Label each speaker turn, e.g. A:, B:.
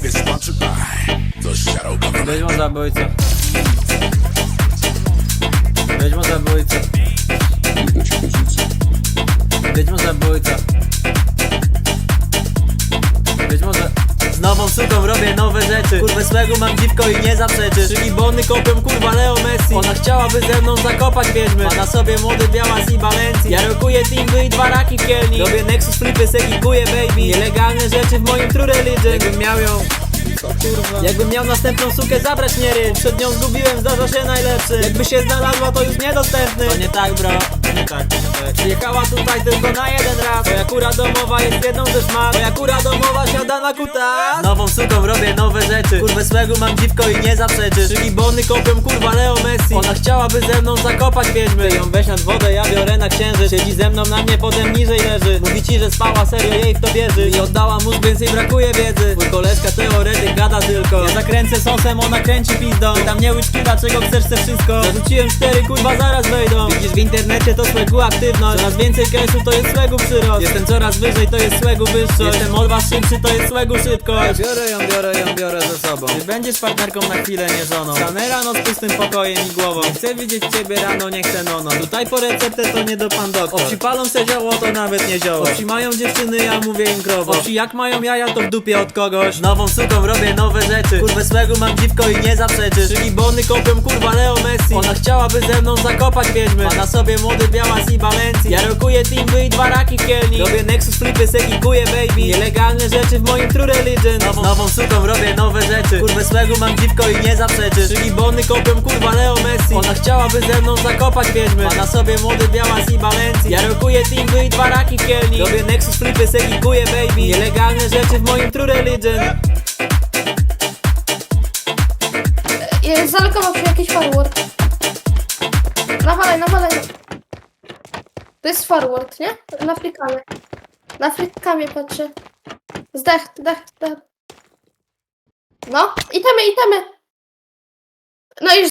A: by the Shadow Government.
B: Wiedźmo zabójca. Wiedźmo zabójca. Wiedźmo zabójca. Wiedźmo za... Z nową suką robię nowe rzeczy Kurwę swego mam dziwko i nie zaprzeczysz Czyli bony kopią kurwa Leo Messi Ona chciałaby ze mną zakopać wiedźmy Ma na sobie młody białas i Balenci Ja rokuję teamy i dwa raki w kielni Robię Flipy, segikuję baby. Nielegalne rzeczy w moim true religion. Jakbym miał ją Jakbym miał następną sukę zabrać nie rym Przed nią zgubiłem, zdarza się najlepszy. Jakby się znalazła to już niedostępny. To nie tak bro, nie tak, nie tak. Przyjechała tutaj tylko na jeden raz. Moja kura domowa jest jedną ze szmat. Moja kura domowa kutas Nową suką robię nowe rzeczy. Kurwę swego mam dziwko i nie zaprzeczysz Czyli bony kopią kurwa Leo Messi. Ona chciałaby ze mną zakopać wiedźmy. Ty ją weź nad wodę, ja biorę na księżyc Siedzi ze mną na mnie, potem niżej leży. Mówi ci, że spała, serio jej w to wierzy. I oddała mózg, więc jej brakuje wiedzy. Mój koleżka teoretyk gada tylko. Ja zakręcę sosem, ona kręci pizdą. Tam nie łyczki, dlaczego chcesz te wszystko. Zarzuciłem cztery, kurwa zaraz wejdą. Widzisz w internecie to swego aktywność. Coraz więcej cashu to jest swego przyrost. Jestem coraz wyżej, to jest swego wyższość. Jestem od was szybszy, to jest swego szybkość Biorę ją, biorę ją, biorę ze sobą. Ty będziesz partnerką na chwilę, nie żoną. Stanę rano z pustym pokojem i głową. Nie chcę widzieć ciebie rano, nie chcę nono. Tutaj po receptę to nie do pan doktor. Owsi palą se zioło, to nawet nie zioło. Owsi mają dziewczyny, ja mówię im krowo Owsi jak mają jaja, to w dupie od kogoś. Nową suką robię nowe rzeczy. Kurwę swego mam dziwko i nie zaprzeczysz Czyli bony kopią kurwa Leo Messi. Ona chciałaby ze mną zakopać wiedźmy Ma na sobie młody białas i Balenci Ja rokuję teamy i dwa raki w kielni. Robię Nexus flipy, segikuję baby. Nielegalne rzeczy w moim true religion Nową, nową suką robię nowe rzeczy Kurwę swego mam dziwko i nie zaprzeczysz Czyli bony kopią kurwa Leo Messi Ona chciałaby ze mną zakopać wiedźmy Ma na sobie młody białas i Balenci Ja rokuję teamy i dwa raki w kielni Robię Nexus flipy, segikuję baby Nielegalne rzeczy w moim true religion
C: Jest zalogował się jakiś forward. Nawalaj, nawalaj. To jest forward, nie? Na flikamie. Na flikamie patrzy. Zdech, zdech, zdech. No, itemy, itemy. No i